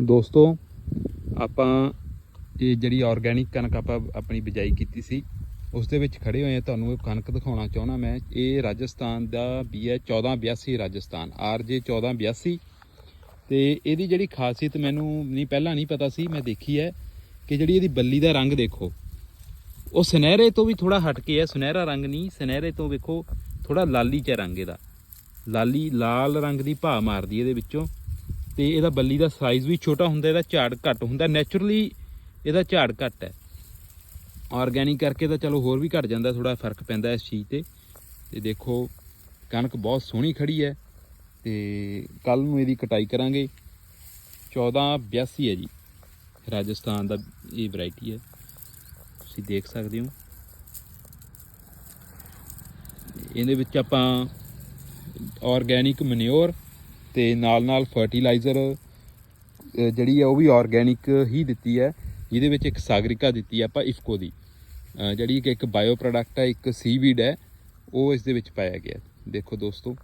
ਦੋਸਤੋ, ਆਪਾਂ ਇਹ ਜਿਹੜੀ ਆਰਗੈਨਿਕ ਕਣਕ ਆਪਾਂ ਆਪਣੀ ਬਿਜਾਈ ਕੀਤੀ ਸੀ, ਉਸ ਦੇ ਵਿੱਚ ਖੜੇ ਹੋਏ ਆ ਤੁਹਾਨੂੰ ਇਹ ਕਣਕ ਦਿਖਾਉਣਾ ਚਾਹੁੰਦਾ ਮੈਂ। ਇਹ ਰਾਜਸਥਾਨ ਦਾ ਵੀ ਹੈ 1482 ਰਾਜਸਥਾਨ ਆਰਜੇ 1482 ਤੇ ਇਹਦੀ ਜਿਹੜੀ ਖਾਸੀਅਤ ਮੈਨੂੰ ਨਹੀਂ, ਪਹਿਲਾਂ ਨਹੀਂ ਪਤਾ ਸੀ, ਮੈਂ ਦੇਖੀ ਹੈ ਕਿ ਜਿਹੜੀ ਇਹਦੀ ਬੱਲੀ ਦਾ ਰੰਗ ਦੇਖੋ। ਉਹ ਸੁਨਹਿਰੇ ਤੋਂ ਵੀ ਥੋੜਾ ਹਟ ਕੇ ਹੈ, ਸੁਨਹਿਰਾ ਰੰਗ ਨਹੀਂ, ਸੁਨਹਿਰੇ ਤੋਂ ਵੇਖੋ ਥੋੜਾ ਲਾਲੀ ਚ ਰੰਗ ਇਹਦਾ। ਲਾਲੀ, ਲਾਲ ਰੰਗ ਦੀ ਭਾ ਮਾਰਦੀ ਇਹਦੇ ਵਿੱਚੋਂ। ਤੇ ਇਹਦਾ ਬੱਲੀ ਦਾ ਸਾਈਜ਼ ਵੀ ਛੋਟਾ ਹੁੰਦਾ, ਇਹਦਾ ਝਾੜ ਘੱਟ ਹੁੰਦਾ ਨੇਚਰਲੀ ਇਹਦਾ ਝਾੜ ਘੱਟ ਹੈ। ਆਰਗੈਨਿਕ ਕਰਕੇ ਤਾਂ ਚਲੋ ਹੋਰ ਵੀ ਘਟ ਜਾਂਦਾ ਥੋੜਾ ਫ਼ਰਕ ਪੈਂਦਾ ਇਸ ਚੀਜ਼ ਤੇ। ਤੇ ਦੇਖੋ, ਕਣਕ ਬਹੁਤ ਸੋਹਣੀ ਖੜੀ ਹੈ ਤੇ ਕੱਲ ਨੂੰ ਇਹਦੀ ਕਟਾਈ ਕਰਾਂਗੇ। 1482 ਹੈ ਜੀ। ਰਾਜਸਥਾਨ ਦਾ ਇਹ ਵੈਰਾਈਟੀ ਹੈ। ਤੁਸੀਂ ਦੇਖ ਸਕਦੇ ਹੋ। ਇਹਦੇ ਵਿੱਚ ਆਪਾਂ ਆਰਗੈਨਿਕ ਮਨਿਓਰ ਤੇ ਨਾਲ ਨਾਲ ਫਰਟੀਲਾਈਜ਼ਰ ਜਿਹੜੀ ਹੈ ਉਹ ਵੀ ਆਰਗੈਨਿਕ ਹੀ ਦਿੱਤੀ ਹੈ, ਜਿਹਦੇ ਵਿੱਚ ਇੱਕ ਸਾਗਰਿਕਾ ਦਿੱਤੀ ਹੈ ਆਪਾਂ ਇਫਕੋ ਦੀ। ਜਿਹੜੀ ਕਿ ਇੱਕ ਬਾਇਓ ਪ੍ਰੋਡਕਟ ਹੈ, ਇੱਕ ਸੀਵੀਡ ਹੈ, ਉਹ ਇਸ ਦੇ ਵਿੱਚ ਪਾਇਆ ਗਿਆ ਦੇਖੋ ਦੋਸਤੋ।